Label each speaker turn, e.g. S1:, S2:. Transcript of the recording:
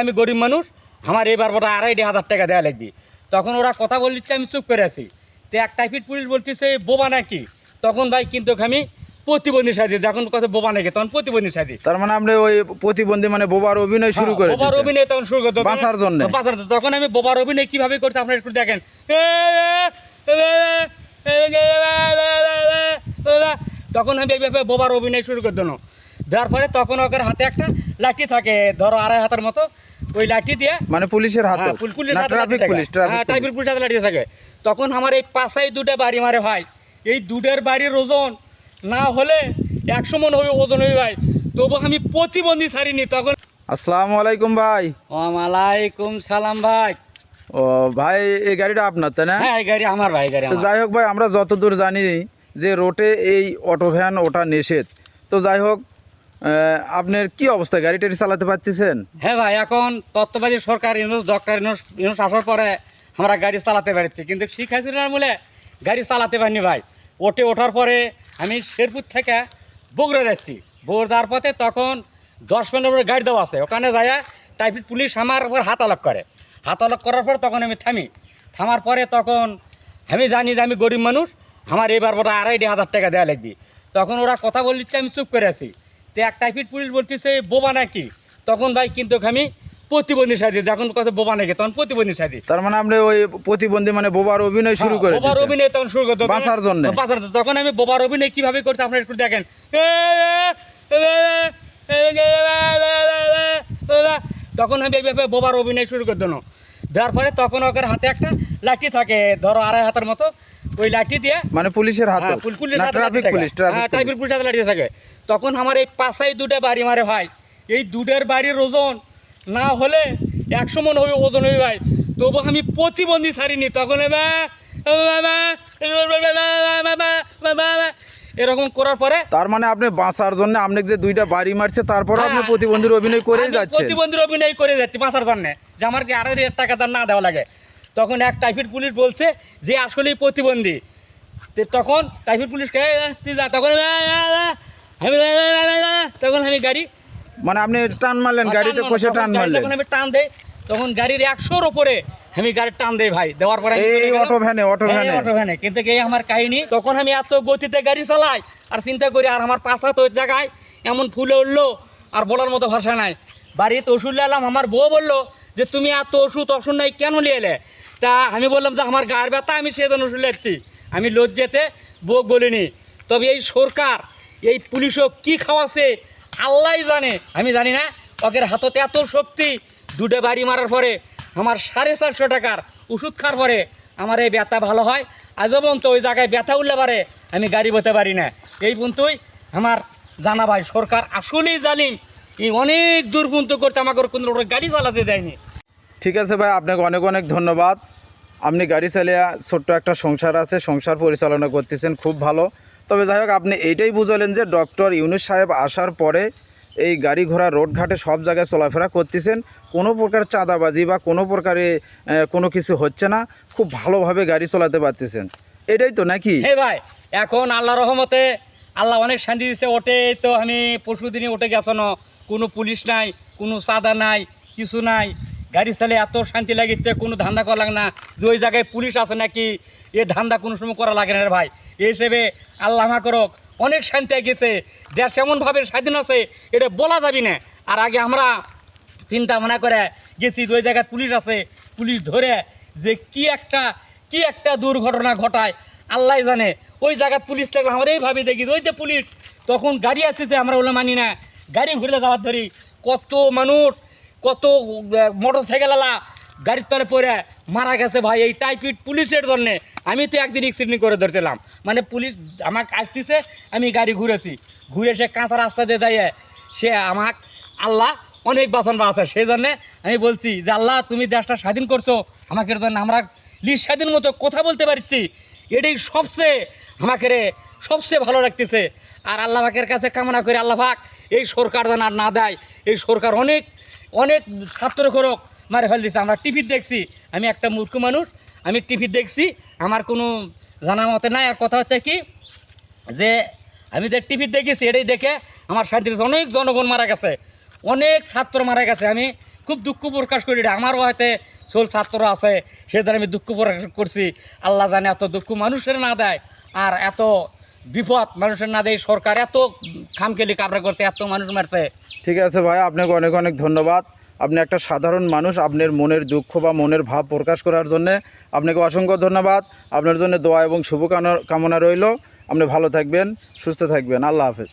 S1: আমি গরিব মানুষ আমার এবার বড় আড়াইটি হাজার টাকা দেওয়া লাগবে। তখন ওরা কথা বলছে আমি চুপ করে আছি। তো এক টাইফিড পুলিশ বলতেছে বোবা নাকি? তখন ভাই কিন্তু আমি প্রতিবন্ধী সাজি যখন কথা বোবা নাকি তখন প্রতিবন্ধী সাজি
S2: তার মানে আপনি ওই প্রতিবন্ধী মানে বোবার অভিনয় শুরু করে
S1: বোবার অভিনয় তখন শুরু করতে
S2: বাঁচার জন্যে?
S1: বাঁচার জন্য। তখন আমি বোবার অভিনয় কীভাবে করছি আপনারা একটু দেখেন। তখন আমি এইভাবে বোবার অভিনয় শুরু করে দিল দেওয়ার পরে তখন ওকে হাতে একটা লাঠি থাকে ধরো আড়াই হাতের মতো। ওই লাঠি দিয়ে?
S2: মানে পুলিশের হাতে।
S1: হ্যাঁ, পুল- পুলিশের
S2: না ট্রাফিক
S1: থাকে।
S2: পুলিশ
S1: হ্যাঁ,
S2: ট্রাফিক
S1: পুলিশ হাতে লাঠি থাকে। তখন আমার এই পাশাই দুটো বাড়ি মারে ভাই। এই দুটের বাড়ির ওজন না হলে একশো মন হবে ওজন হবে ভাই। তবু আমি প্রতিবন্ধী ছাড়িনি তখন
S2: আসসালামু আলাইকুম ভাই।
S1: ওয়ালাইকুম সালাম ভাই।
S2: ও ভাই এই গাড়িটা আপনার তাই না?
S1: হ্যাঁ এই গাড়ি আমার ভাই গাড়ি
S2: যাই হোক ভাই আমরা যতদূর জানি যে রোটে এই অটো ভ্যান ওটা নিষেধ। তো যাই হোক আপনার কি অবস্থা? গাড়ি টাড়ি চালাতে পারতেছেন?
S1: হ্যাঁ ভাই, এখন তত্ত্বাবধায়ী সরকার, ইউনুস, ডক্টর ইউনুস ইউনুস আসার পরে আমরা গাড়ি চালাতে পারছি। কিন্তু শিখ হাসিনার মূলে গাড়ি চালাতে পারিনি ভাই। ওটে ওঠার পরে আমি শেরপুর থেকে বগুড়া যাচ্ছি। বগুড়া যাওয়ার পথে তখন দশ মিনিট গাড়ি দেওয়া আছে। ওখানে যায় ট্রাফিক পুলিশ আমার উপর হাত আলোক করে। হাত আলোক করার পর তখন আমি থামি। থামার পরে তখন আমি জানি যে আমি গরিব মানুষ। আমার এবার বড় আড়াইটি হাজার টাকা দেওয়া লাগবে। তখন ওরা কথা বলছে, আমি চুপ করে আছি। তো এক টাইফিড পুলিশ বলতেছে বোবা নাকি? তখন ভাই কিন্তু আমি প্রতিবন্ধী সাজি যখন কথা বোবা নাকি? তখন প্রতিবন্ধী সাজি
S2: তার মানে আপনি ওই প্রতিবন্ধী মানে বোবার অভিনয় শুরু করে
S1: হ্যাঁ, বোবার অভিনয় তখন শুরু করতে
S2: বাঁচার জন্য।
S1: বাঁচার জন্য। তখন আমি বোবার অভিনয় কীভাবে করছি আপনারা একটু দেখেন। তখন আমি এইভাবে বোবার অভিনয় শুরু করে দেওয়ার পরে তখন ওকে হাতে একটা লাঠি থাকে ধরো আড়াই হাতের মতো। ওই লাঠি দিয়ে?
S2: মানে পুলিশের হাতে?
S1: হ্যাঁ, পুল- পুলিশের
S2: ট্রাফিক পুলিশ
S1: হ্যাঁ,
S2: ট্রাফিক
S1: ট্রাফিক পুলিশ হাতে লাঠি থাকে। তখন আমার এই পাশাই দুটো বাড়ি মারে ভাই। এই দুটের বাড়ির ওজন না হলে একশো মন হবে ওজন হবে ভাই। তবু আমি প্রতিবন্ধী ছাড়িনি। তখন এরকম করার পরে
S2: তার মানে আপনি বাঁচার জন্য আপনি যে দুইটা বাড়ি মারছে তারপর আপনি
S1: হ্যাঁ,
S2: প্রতিবন্ধীর অভিনয়
S1: করে
S2: যাচ্ছে
S1: প্রতিবন্ধীর অভিনয় করে যাচ্ছে বাঁচার জন্য। যে আমার কি আড়াই হাজার টাকা তার না দেওয়া লাগে। তখন এক টাইফিড পুলিশ বলছে যে আসলেই প্রতিবন্ধী। তখন টাইফিড পুলিশ কে তুই যা। তখন আমি তখন আমি গাড়ি
S2: মানে আপনি টান মারলেন গাড়িতে
S1: টান
S2: কষে টান মারলেন।
S1: যখন আমি টান দেই তখন গাড়ির একশোর ওপরে আমি গাড়ির টান দেই ভাই দেওয়ার পরে
S2: এই অটো ভ্যানে, অটো ভ্যানে।
S1: অটো ভ্যানে কিন্তু এই আমার কাহিনী তখন আমি এত গতিতে গাড়ি চালাই আর চিন্তা করি আর আমার পাশা তো জায়গায় এমন ফুলে উঠল আর বলার মতো ভাষা নাই। বাড়িতে ওষুধ নিলাম আমার বউ বলল যে তুমি এত ওষুধ ওষুধ নাই কেন নিয়ে এলে? তা আমি বললাম যে আমার গায়ের ব্যথা, আমি সেজন্য ওষুধ নিচ্ছি আমি লজ্জেতে বউ বলিনি। তবে এই সরকার, এই পুলিশও কি খাওয়াছে, আল্লাহ জানে। আমি জানি না ওকের হাততে এত শক্তি, দুটো বাড়ি মারার পরে আমার সাড়ে চারশো টাকার ওষুধ খাওয়ার পরে আমার এই ব্যথা ভালো হয়। আজও পর্যন্ত ওই জায়গায় ব্যথা উঠলে পারে, আমি গাড়ি বতে পারি না। এই পর্যন্তই আমার জানা ভাই, সরকার আসলেই জালিম। এই অনেক দূর পর্যন্ত করতে আমাকে কোনো গাড়ি চালাতে দেয়নি।
S2: ঠিক আছে ভাই, আপনাকে অনেক অনেক ধন্যবাদ। আপনি গাড়ি চালিয়ে ছোট্ট একটা সংসার আছে, সংসার পরিচালনা করতেছেন, খুব ভালো। তবে যাই হোক, আপনি এইটাই বুঝালেন যে ডক্টর ইউনুস সাহেব আসার পরে এই গাড়ি ঘোড়া রোডঘাটে সব জায়গায় চলাফেরা করতেছেন। কোনো প্রকার চাঁদাবাজি বা কোনো প্রকারে কোনো কিছু হচ্ছে না, খুব ভালোভাবে গাড়ি চালাতে পারতেছেন। এটাই তো নাকি?
S1: হে ভাই, এখন আল্লাহ রহমতে আল্লাহ অনেক শান্তি দিচ্ছে ওটে তো আমি পরশু দিনই ওটে গেছো না। কোনো পুলিশ নাই, কোনো চাঁদা নাই, কিছু নাই। গাড়ি চালে এত শান্তি লাগিচ্ছে, কোনো ধান্দা করা লাগে না। যে ওই জায়গায় পুলিশ আছে নাকি, এ ধান্দা কোনো সময় করা লাগে না রে ভাই। এই হিসেবে আল্লাহ করক, অনেক শান্তি গেছে। দেশ এমনভাবে স্বাধীন আছে, এটা বলা যাবি না। আর আগে আমরা চিন্তা ভাবনা করে গেছি যে ওই জায়গায় পুলিশ আছে, পুলিশ ধরে যে কি একটা কি একটা দুর্ঘটনা ঘটায়, আল্লাহ জানে। ওই জায়গায় পুলিশ থাকলে আমরা এই ভাবি দেখি ওই যে পুলিশ, তখন গাড়ি আছে যে, আমরা ওগুলো মানি না। গাড়ি ঘুরে যাওয়ার ধরি কত মানুষ কত মোটর সাইকেলওয়ালা গাড়ির তলে পড়ে মারা গেছে ভাই এই টাইপিড পুলিশের জন্যে। আমি তো একদিন অ্যাক্সিডেন্ট করে ধরছিলাম। মানে পুলিশ আমাকে আসতেছে, আমি গাড়ি ঘুরেছি। ঘুরে সে কাঁচা রাস্তা দিয়ে যাইয়ে সে আমাক আল্লাহ অনেক বাসন আছে। সেই জন্যে আমি বলছি যে, আল্লাহ, তুমি দেশটা স্বাধীন করছ। আমাকে জন্য আমরা লিস স্বাধীন মতো কথা বলতে পারছি। এটাই সবচেয়ে আমাকে রে, সবচেয়ে ভালো লাগতেছে। আর আল্লাহ পাকের কাছে কামনা করি, আল্লাহ পাক এই সরকার যেন আর না দেয়। এই সরকার অনেক অনেক ছাত্র করক মারে ফেল দিচ্ছে আমরা টিভি দেখছি, আমি একটা মূর্খ মানুষ, আমি টিভি দেখছি, আমার কোনো জানার মতে নাই। আর কথা হচ্ছে কি, যে আমি যে টিভি দেখেছি, এটাই দেখে আমার শান্তি অনেক জনগণ মারা গেছে। অনেক ছাত্র মারা গেছে। আমি খুব দুঃখ প্রকাশ করি আমারও হয়তো সোল ছাত্র আছে সেদিন আমি দুঃখ প্রকাশ করছি। আল্লাহ জানে এত দুঃখ মানুষের না দেয়, আর এত বিপদ মানুষের না দেয়। সরকার এত খামকেলি কাবরা করছে, এত মানুষ মারছে।
S2: ঠিক আছে ভাই, আপনাকে অনেক অনেক ধন্যবাদ। আপনি একটা সাধারণ মানুষ, আপনার মনের দুঃখ বা মনের ভাব প্রকাশ করার জন্যে আপনাকে অসংখ্য ধন্যবাদ। আপনার জন্য দোয়া এবং শুভকামনা কামনা রইল। আপনি ভালো থাকবেন, সুস্থ থাকবেন। আল্লাহ হাফেজ।